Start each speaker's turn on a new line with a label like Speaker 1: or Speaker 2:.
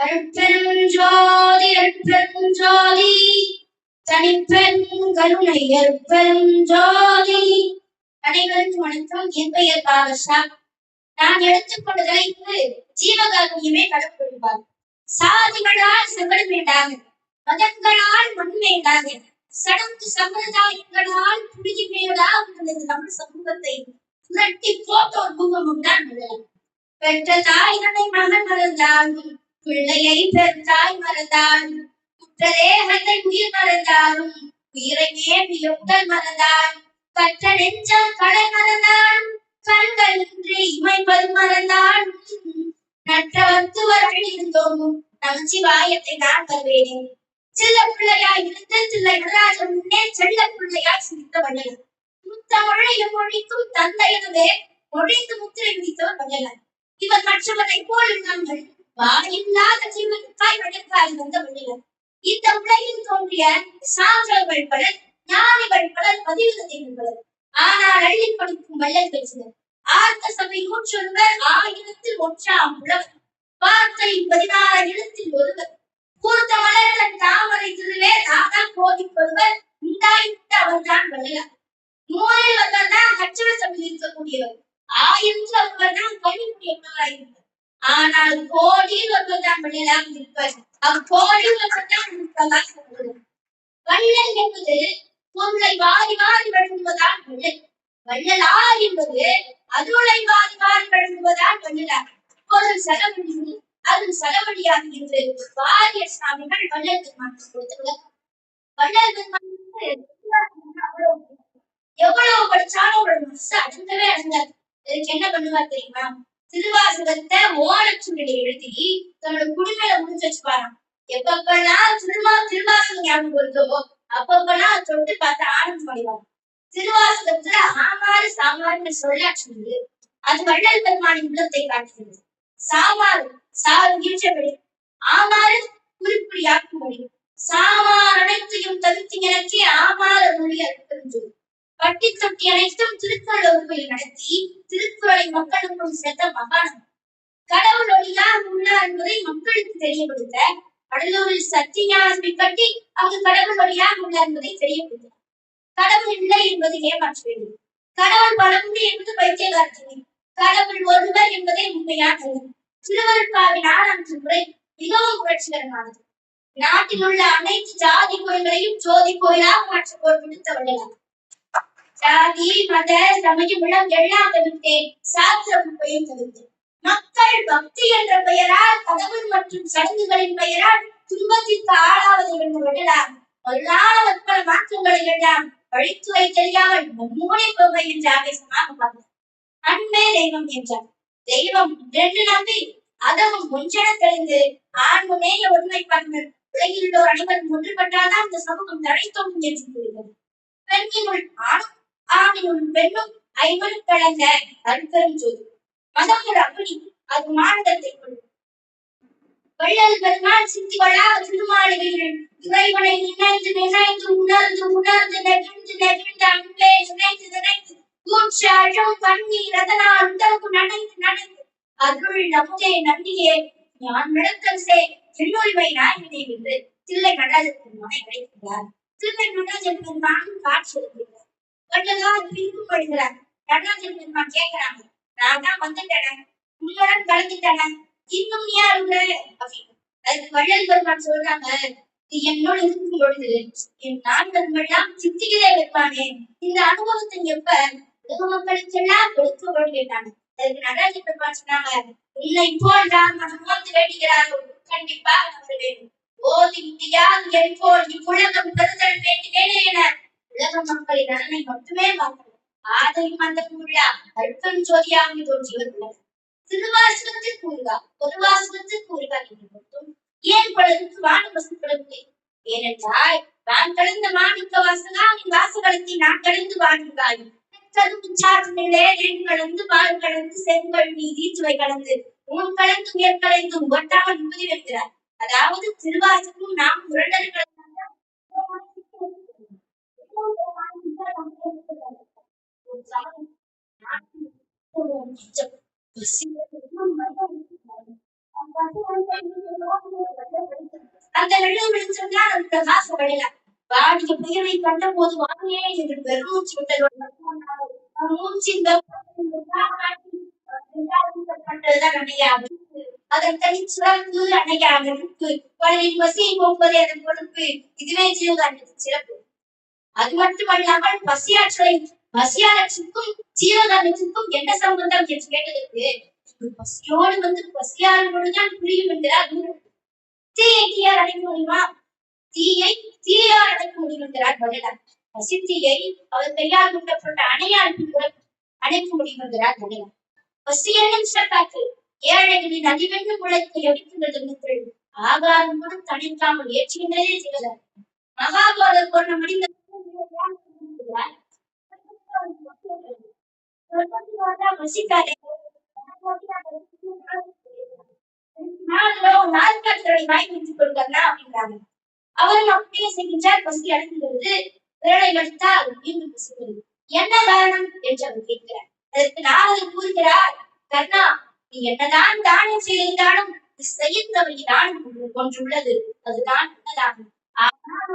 Speaker 1: அற்பெருஞ்சோதி அற்பெருஞ்சோதி தனிப்பெண் கருணை அற்பெருஞ்சோதி அனைவருக்கும் வணக்கம். என் பெயர் பாகஷா நான் எடுத்துக்கொண்ட தலைப்பு ஜீவகாருண்யமே கடற்படுவார் சாதிகளால் செவடு வேண்டாங்க மதங்களால் மண் வேண்டாங்க சடங்கு சம்பிரதாயங்களால் புரிதி மேலாக உங்களது தமிழ் சமூகத்தை புரட்டி போட்ட ஒரு பூகமும் தான் பெற்ற தாய்களை மகன் மறந்தாலும் பிள்ளையை பெற்றாய் மறந்தாள் உற்ற உயிர் மறந்தாலும் உயிரை மேபியொட்டல் மறந்தாள் கற்ற நெஞ்சம் கடல் மறந்தாள் கண்கள் இன்றி இமைப்பது மறந்தாள் நற்ற இருந்தோம். இருந்தோமும் நமச்சிவாயத்தை நான் வருவேனே செல்ல பிள்ளையாய் இருந்த தில்லை நடராஜன் முன்னே செல்ல பிள்ளையாய் சிரித்த வள்ளல் முத்தமிழையும் மொழிக்கும் தந்தையனவே மொழிந்து முத்திரை விதித்தவர் வள்ளல் இவர் மற்றவரை போல் நாங்கள் வாயில்லாத ஜீவனுக்காய் வழக்காய் வந்த வள்ளல் இந்த உலகில் தோன்றிய சான்றவர்கள் பலர் ஞானிகள் பலர் பதிவுகள் பலர் ஆனால் அள்ளி கொடுக்கும் வள்ளல் பெற்றனர் ஆர்த்த சபை நூற்றொருவர் ஆயிரத்தில் ஒன்றாம் உலகம். வார்த்தை பதினாறு இடத்தில் ஒருவர். கூர்த்த மலர்கள் தாமரை திருவே தாதா போதிப்பொருவர் உண்டாயிட்ட அவர்தான் வள்ளலார் நூறில் ஒருவர் தான் கச்சட சபையில் இருக்கக்கூடியவர். ஆயிரத்தில் ஒருவர் தான் கல்வி இருப்பார் ஆனால் கோடியில் ஒருவர் தான் இருப்பர் இருப்பார் அக்கோடியில் ஒருவர் இருப்பதாக சொல்கிறது வள்ளல் என்பது பொருளை வாரி வாரி வழங்குவதால் வள்ளல். வள்ளலார் என்பது அருளை வாரி வாரி வழங்குவதால் வள்ளலார் பொருள் செலவழிந்து அது செலவழியாக என்று வாரிய சுவாமிகள் வள்ளல் பெருமானுக்கு கொடுத்துள்ளார் வள்ளல் பெருமானுக்கு எவ்வளவு படிச்சாலும் அவரோட மனசு அடங்கவே அடங்காது. இதுக்கு என்ன பண்ணுவார் தெரியுமா? திருவாசகத்தை ஓலச்சுவடியில எழுதி தன்னோட குடிமையில முடிச்சு வச்சுப்பாராம். எப்பப்பெல்லாம் திருமா திருவாசகம் ஞாபகம் வருதோ அப்பப்பெல்லாம் தொட்டு பார்த்து ஆனந்தம் பண்ணிடுவாங்க திருவாசகத்துல ஆமாறு சாமாறுன்னு சொல்லாட்சி அது வள்ளல் பெருமானின் உள்ளத்தை காட்டுகிறது. சாமாறு சாறு ஈற்றபடி ஆமாறு குறிப்பிடியாக்கும்படி சாமார் அனைத்தையும் தவிர்த்து எனக்கே ஆமாற மொழி அற்பெருஞ்சொல் பட்டி தொட்டி அனைத்தும் திருக்குறள் வகுப்பில் நடத்தி திருக்குறளை மக்களுக்கும் சேர்த்த மகாணம் கடவுள் ஒளிதான் உள்ளார் என்பதை மக்களுக்கு தெரியப்படுத்த கடலூரில் சத்தியாசனை கட்டி அங்கு கடவுள் ஒளியாக உள்ளார் என்பதை தெரியப்படுத்த. கடவுள் இல்லை என்பது ஏமாற்றுவது கடவுள் பலமுண்டு என்பது பைத்தியகாரத்தினை கடவுள் ஒருவர் என்பதை உண்மையானது திருவருட்பாவின் ஆறாம் முறை மிகவும் புரட்சிகரமானது. நாட்டில் உள்ள அனைத்து ஜாதி கோயில்களையும் ஜோதி கோயிலாக மாற்ற போர் விடுத்த வள்ளலார். ஜாதி மத சமயம் இடம் எல்லாம் தவிர்த்தேன் சாஸ்திரம் பெயர் தவிர்த்தேன். மக்கள் பக்தி என்ற பெயரால் கடவுள் மற்றும் சடங்குகளின் பெயரால் துன்பத்திற்கு ஆளாவதை என்று விடலாம். பொருளான மக்கள் மாற்றங்களை எல்லாம் வழித்துறை தெரியாமல் மூளை போவை என்ற ஆவேசமாக பார்த்தார். அன்பே தெய்வம் என்றார். தெய்வம் ரெண்டு நம்பி அதவும் ஒன்றென தெரிந்து ஆண் நேய ஒருமைப்பார்கள் உலகில் உள்ளோர் அனைவரும் ஒன்றுபட்டால்தான் இந்த சமூகம் தழைத்தோம் என்று கூறுகிறது. பெண்ணினுள் ஆணும் ஆணினுள் பெண்ணும் ஐவரும் கலந்த அருட்பெரும் ஜோதி. மதம் ஒரு அப்படி அது மாநிலத்தை கொள்ளும். வள்ளல் பெருமாள் சித்திகளா திருமாளிகைகள் இறைவனை நினைந்து நினைந்து உணர்ந்து உணர்ந்து நெகிழ்ந்து நெகிழ்ந்து அன்பே நினைந்து நினைந்து மூச்சாழும் கண்ணீர் அதனால் உடம்பு நனைந்து நனைந்து. அருள் நமுதே நன்றியே ஞான் விளக்கம் சே திருநூலிமை நாயகனே என்று தில்லை நடராஜன் பெருமானை அழைக்கிறார் தில்லை நடராஜன் பெருமானும் காட்சி இருக்கிறார் கொஞ்சம் வள்ளலார் பின்பும் படுகிறார் நடராஜ பெருமான் கேட்கிறாங்க. நான் தான் வந்துட்டேன். உங்களுடன் கலந்துட்டேன். இன்னும் யார் உள்ள அப்படின்னு. அதுக்கு வள்ளல் பெருமான் சொல்றாங்க நீ என்னோட இருக்கும் பொழுது என் நான்கள் எல்லாம் சித்திகளே வைப்பானே இந்த அனுபவத்தை எப்ப உலக மக்களுக்கெல்லாம் கொடுக்க கேட்டாங்க அதுக்கு நடராஜ பெருமான் சொன்னாங்க உன்னை போல் தான் மனமோந்து வேண்டுகிறார்கள் கண்டிப்பாக நம்ப வேண்டும் ஓதி முடியாது என் போல் இவ்வுலகம் பெறுதல் வேண்டுவேனே என உலக மக்களின் நலனை மட்டுமே பார்க்கணும் ஆதையும் அந்த உள்ளா அல்பன் ஜோதியாக தோன்றியவர் உலகம் திருவாசகத்தில் கூறுகா பொதுவாசகத்தில் கூறுகா என்று மட்டும் ஏன் பலருக்கு வான வசப்படவில்லை? ஏனென்றால் நான் கடந்த மாணிக்க வாசகா நீ வாசகத்தை நான் கடந்து வாழ்ந்தாய் கரும்பு சாற்றினிலே என் கலந்து பால் கலந்து செங்கல் நீதி சுவை கலந்து உன் கலந்து உயர் கலந்து ஒட்டாமல் நிம்மதி வைக்கிறார் அதாவது திருவாசகம் நாம் முரண்டல் அந்த வெள்ளம் விழுந்தா அந்த காசு விடலாம் வாடிய புயலை கண்ட போது வாங்கியே என்று பெருமூச்சு விட்டதோடு மூச்சின் பட்டதுதான் அணையாது அதன் தனி சிறப்பு அணையாதற்கு பலரின் பசியை போக்குவதே அதன் பொறுப்பு இதுவே ஜீவகாண்டத்தின் சிறப்பு. அது மட்டுமல்லாமல் பசியாற்றலை பசியாரத்திற்கும் ஜீவகாண்டத்திற்கும் என்ன சம்பந்தம் என்று கேட்டதற்கு பசியோடு வந்து பசியாறும் புரியும் என்கிறார் தீயை தீயார் அடைக்க முடியுமா? தீயை தீயார் அடைக்க முடியும் என்கிறார் வள்ளலார். பசித்தீயை அவர் கையால் கூட்டப்பட்ட அணையால் கூட அணைக்க முடியும் என்கிறார் வள்ளலார். பசி என்னும் சட்டாக்கு ஏழைகளின் அதிவென்று உழைத்து எடிக்கின்றது முக்கள். ஆகாரம் கூட தணிக்காமல் ஏற்றுகின்றதே சிலர் மகாபாரத போன்ற முடிந்த வசிக்காதே நாட்காட்களை வாங்கி அப்படின்றாங்க அவரும் அப்படியே செய்கின்றார் பசி விரலை வடித்தால் மீண்டும் என்ன காரணம் என்று அவர் கேட்கிறார் அதற்கு நாரதர் கூறுகிறார் கர்ணா நீ என்னதான் தானம் செய்திருந்தாலும் நீ நான் ஒன்று- அதுதான் உன்னதாகும் ஆனால்